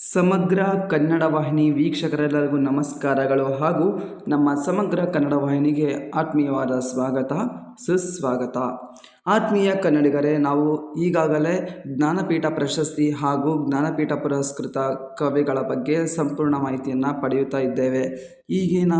ಸಮಗ್ರ ಕನ್ನಡ ವಾಹಿನಿ ವೀಕ್ಷಕರೆಲ್ಲರಿಗೂ ನಮಸ್ಕಾರಗಳು ಹಾಗೂ ನಮ್ಮ ಸಮಗ್ರ ಕನ್ನಡ ವಾಹಿನಿಗೆ ಆತ್ಮೀಯವಾದ ಸ್ವಾಗತ, ಸುಸ್ವಾಗತ. ಆತ್ಮೀಯ ಕನ್ನಡಿಗರೇ, ನಾವು ಈಗಾಗಲೇ ಜ್ಞಾನಪೀಠ ಪ್ರಶಸ್ತಿ ಹಾಗೂ ಜ್ಞಾನಪೀಠ ಪುರಸ್ಕೃತ ಕವಿಗಳ ಬಗ್ಗೆ ಸಂಪೂರ್ಣ ಮಾಹಿತಿಯನ್ನು ಪಡೆಯುತ್ತಾ ಇದ್ದೇವೆ. ಈಗಿನ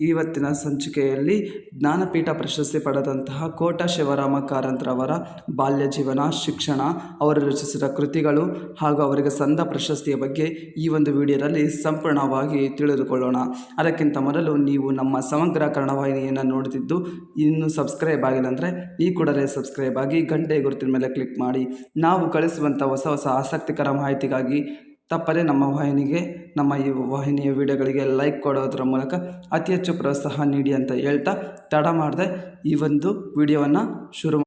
ಇವತ್ತಿನ ಸಂಚಿಕೆಯಲ್ಲಿ ಜ್ಞಾನಪೀಠ ಪ್ರಶಸ್ತಿ ಪಡೆದಂತಹ ಕೋಟ ಶಿವರಾಮ ಕಾರಂತರವರ ಬಾಲ್ಯ ಜೀವನ, ಶಿಕ್ಷಣ, ಅವರು ರಚಿಸಿದ ಕೃತಿಗಳು ಹಾಗೂ ಅವರಿಗೆ ಸಂದ ಪ್ರಶಸ್ತಿಯ ಬಗ್ಗೆ ಈ ಒಂದು ವಿಡಿಯೋದಲ್ಲಿ ಸಂಪೂರ್ಣವಾಗಿ ತಿಳಿದುಕೊಳ್ಳೋಣ. ಅದಕ್ಕಿಂತ ಮೊದಲು ನೀವು ನಮ್ಮ ಸಮಗ್ರ ಕರ್ಣವಾಹಿನಿಯನ್ನು ನೋಡುತ್ತಿದ್ದು ಇನ್ನೂ ಸಬ್ಸ್ಕ್ರೈಬ್ ಆಗಿಲ್ಲ ಅಂದರೆ ಈ ಕೂಡಲೇ ಸಬ್ಸ್ಕ್ರೈಬ್ ಆಗಿ ಗಂಟೆ ಗುರುತಿನ ಮೇಲೆ ಕ್ಲಿಕ್ ಮಾಡಿ. ನಾವು ಕಳಿಸುವಂಥ ಹೊಸ ಹೊಸ ಆಸಕ್ತಿಕರ ಮಾಹಿತಿಗಾಗಿ ತಪ್ಪದೇ ನಮ್ಮ ವಾಹಿನಿಗೆ, ನಮ್ಮ ಈ ವಾಹಿನಿಯ ವಿಡಿಯೋಗಳಿಗೆ ಲೈಕ್ ಕೊಡೋದ್ರ ಮೂಲಕ ಅತಿ ಹೆಚ್ಚು ಪ್ರೋತ್ಸಾಹ ನೀಡಿ ಅಂತ ಹೇಳ್ತಾ ತಡ ಮಾಡದೆ ಈ ಒಂದು ವಿಡಿಯೋವನ್ನು ಶುರು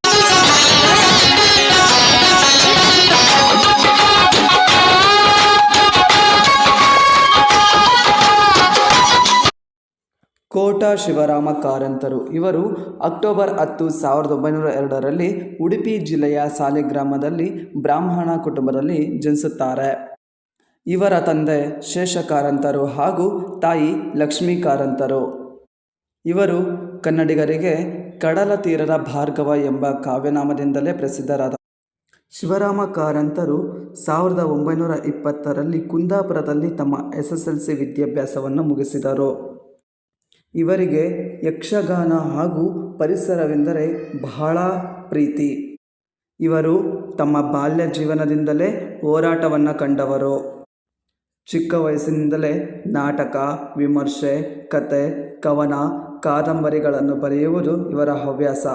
ಕೋಟ ಶಿವರಾಮ ಕಾರಂತರು ಇವರು ಅಕ್ಟೋಬರ್ ಹತ್ತು ಸಾವಿರದ ಒಂಬೈನೂರ ಎರಡರಲ್ಲಿ ಉಡುಪಿ ಜಿಲ್ಲೆಯ ಸಾಲಿಗ್ರಾಮದಲ್ಲಿ ಬ್ರಾಹ್ಮಣ ಕುಟುಂಬದಲ್ಲಿ ಜನಿಸುತ್ತಾರೆ. ಇವರ ತಂದೆ ಶೇಷ ಕಾರಂತರು ಹಾಗೂ ತಾಯಿ ಲಕ್ಷ್ಮೀ ಕಾರಂತರು ಇವರು ಕನ್ನಡಿಗರಿಗೆ ಕಡಲ ತೀರದ ಭಾರ್ಗವ ಎಂಬ ಕಾವ್ಯನಾಮದಿಂದಲೇ ಪ್ರಸಿದ್ಧರಾದ ಶಿವರಾಮ ಕಾರಂತರು ಸಾವಿರದ ಒಂಬೈನೂರ ಇಪ್ಪತ್ತರಲ್ಲಿ ಕುಂದಾಪುರದಲ್ಲಿ ತಮ್ಮ ಎಸ್ ಎಸ್ ಎಲ್ ಸಿ ವಿದ್ಯಾಭ್ಯಾಸವನ್ನು ಮುಗಿಸಿದರು. ಇವರಿಗೆ ಯಕ್ಷಗಾನ ಹಾಗೂ ಪರಿಸರವೆಂದರೆ ಬಹಳ ಪ್ರೀತಿ. ಇವರು ತಮ್ಮ ಬಾಲ್ಯ ಜೀವನದಿಂದಲೇ ಹೋರಾಟವನ್ನು ಕಂಡವರು. ಚಿಕ್ಕ ವಯಸ್ಸಿನಿಂದಲೇ ನಾಟಕ, ವಿಮರ್ಶೆ, ಕತೆ, ಕವನ, ಕಾದಂಬರಿಗಳನ್ನು ಬರೆಯುವುದು ಇವರ ಹವ್ಯಾಸ.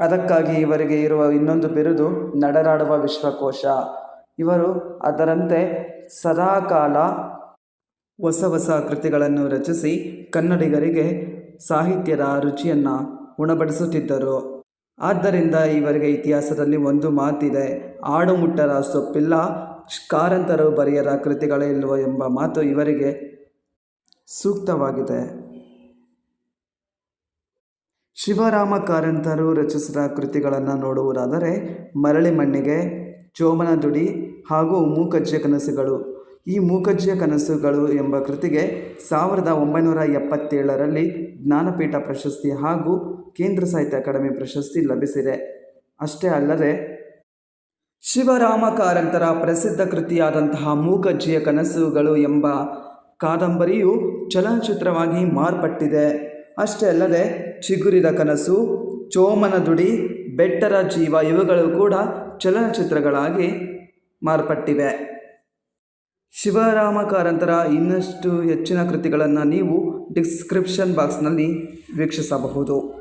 ಅದಕ್ಕಾಗಿ ಇವರಿಗೆ ಇರುವ ಇನ್ನೊಂದು ಬಿರುದು ನಡರಾಡುವ ವಿಶ್ವಕೋಶ. ಇವರು ಅದರಂತೆ ಸದಾಕಾಲ ಹೊಸ ಹೊಸ ಕೃತಿಗಳನ್ನು ರಚಿಸಿ ಕನ್ನಡಿಗರಿಗೆ ಸಾಹಿತ್ಯದ ರುಚಿಯನ್ನು ಉಣಬಡಿಸುತ್ತಿದ್ದರು. ಆದ್ದರಿಂದ ಇವರಿಗೆ ಇತಿಹಾಸದಲ್ಲಿ ಒಂದು ಮಾತಿದೆ, ಆಡುಮುಟ್ಟರ ಸೊಪ್ಪಿಲ್ಲ ಕಾರಂತರು ಬರೆಯದ ಕೃತಿಗಳೇ ಇಲ್ವೋ ಎಂಬ ಮಾತು ಇವರಿಗೆ ಸೂಕ್ತವಾಗಿದೆ. ಶಿವರಾಮ ಕಾರಂತರು ರಚಿಸಿದ ಕೃತಿಗಳನ್ನು ನೋಡುವುದಾದರೆ ಮರಳಿ ಮಣ್ಣಿಗೆ ಚೋಮನ ದುಡಿ ಹಾಗೂ ಮೂಕಜ್ಜೆ ಕನಸುಗಳು. ಈ ಮೂಕಜ್ಜೆ ಕನಸುಗಳು ಎಂಬ ಕೃತಿಗೆ ಸಾವಿರದ ಒಂಬೈನೂರ ಎಪ್ಪತ್ತೇಳರಲ್ಲಿ ಜ್ಞಾನಪೀಠ ಪ್ರಶಸ್ತಿ ಹಾಗೂ ಕೇಂದ್ರ ಸಾಹಿತ್ಯ ಅಕಾಡೆಮಿ ಪ್ರಶಸ್ತಿ ಲಭಿಸಿದೆ. ಅಷ್ಟೇ ಅಲ್ಲದೆ ಶಿವರಾಮ ಕಾರಂತರ ಪ್ರಸಿದ್ಧ ಕೃತಿಯಾದಂತಹ ಮೂಕಜ್ಜಿಯ ಕನಸುಗಳು ಎಂಬ ಕಾದಂಬರಿಯು ಚಲನಚಿತ್ರವಾಗಿ ಮಾರ್ಪಟ್ಟಿದೆ. ಅಷ್ಟೇ ಅಲ್ಲದೆ ಚಿಗುರಿದ ಕನಸು, ಚೋಮನ ದುಡಿ, ಬೆಟ್ಟರ ಜೀವ ಇವುಗಳು ಕೂಡ ಚಲನಚಿತ್ರಗಳಾಗಿ ಮಾರ್ಪಟ್ಟಿವೆ. ಶಿವರಾಮ ಕಾರಂತರ ಇನ್ನಷ್ಟು ಹೆಚ್ಚಿನ ಕೃತಿಗಳನ್ನು ನೀವು ಡಿಸ್ಕ್ರಿಪ್ಷನ್ ಬಾಕ್ಸ್ನಲ್ಲಿ ವೀಕ್ಷಿಸಬಹುದು.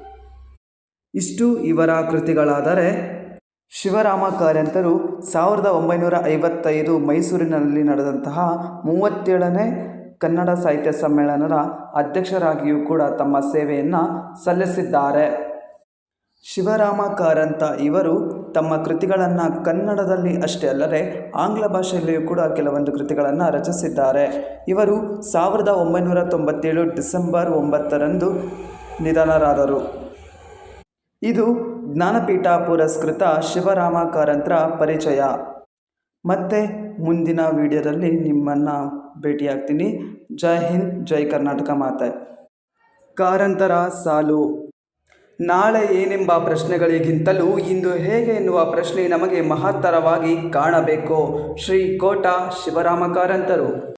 ಇಷ್ಟು ಇವರ ಕೃತಿಗಳಾದರೆ ಶಿವರಾಮ ಕಾರಂತರು ಸಾವಿರದ ಒಂಬೈನೂರ ಐವತ್ತೈದು ಮೈಸೂರಿನಲ್ಲಿ ನಡೆದಂತಹ ಮೂವತ್ತೇಳನೇ ಕನ್ನಡ ಸಾಹಿತ್ಯ ಸಮ್ಮೇಳನದ ಅಧ್ಯಕ್ಷರಾಗಿಯೂ ಕೂಡ ತಮ್ಮ ಸೇವೆಯನ್ನು ಸಲ್ಲಿಸಿದ್ದಾರೆ. ಶಿವರಾಮ ಕಾರಂತ ಇವರು ತಮ್ಮ ಕೃತಿಗಳನ್ನು ಕನ್ನಡದಲ್ಲಿ ಅಷ್ಟೇ ಅಲ್ಲದೆ ಆಂಗ್ಲ ಭಾಷೆಯಲ್ಲಿಯೂ ಕೂಡ ಕೆಲವೊಂದು ಕೃತಿಗಳನ್ನು ರಚಿಸಿದ್ದಾರೆ. ಇವರು ಸಾವಿರದ ಒಂಬೈನೂರ ತೊಂಬತ್ತೇಳು ಡಿಸೆಂಬರ್ ಒಂಬತ್ತರಂದು ನಿಧನರಾದರು. ಇದು ಜ್ಞಾನಪೀಠ ಪುರಸ್ಕೃತ ಶಿವರಾಮ ಕಾರಂತರ ಪರಿಚಯ. ಮತ್ತೆ ಮುಂದಿನ ವಿಡಿಯೋದಲ್ಲಿ ನಿಮ್ಮನ್ನು ಭೇಟಿಯಾಗ್ತೀನಿ. ಜೈ ಹಿಂದ್, ಜೈ ಕರ್ನಾಟಕ ಮಾತೆ. ಕಾರಂತರ ಸಾಲು. ನಾಳೆ ಏನೆಂಬ ಪ್ರಶ್ನೆಗಳಿಗಿಂತಲೂ ಇಂದು ಹೇಗೆ ಎನ್ನುವ ಪ್ರಶ್ನೆ ನಮಗೆ ಮಹತ್ತರವಾಗಿ ಕಾಣಬೇಕು. ಶ್ರೀ ಕೋಟ ಶಿವರಾಮ ಕಾರಂತರು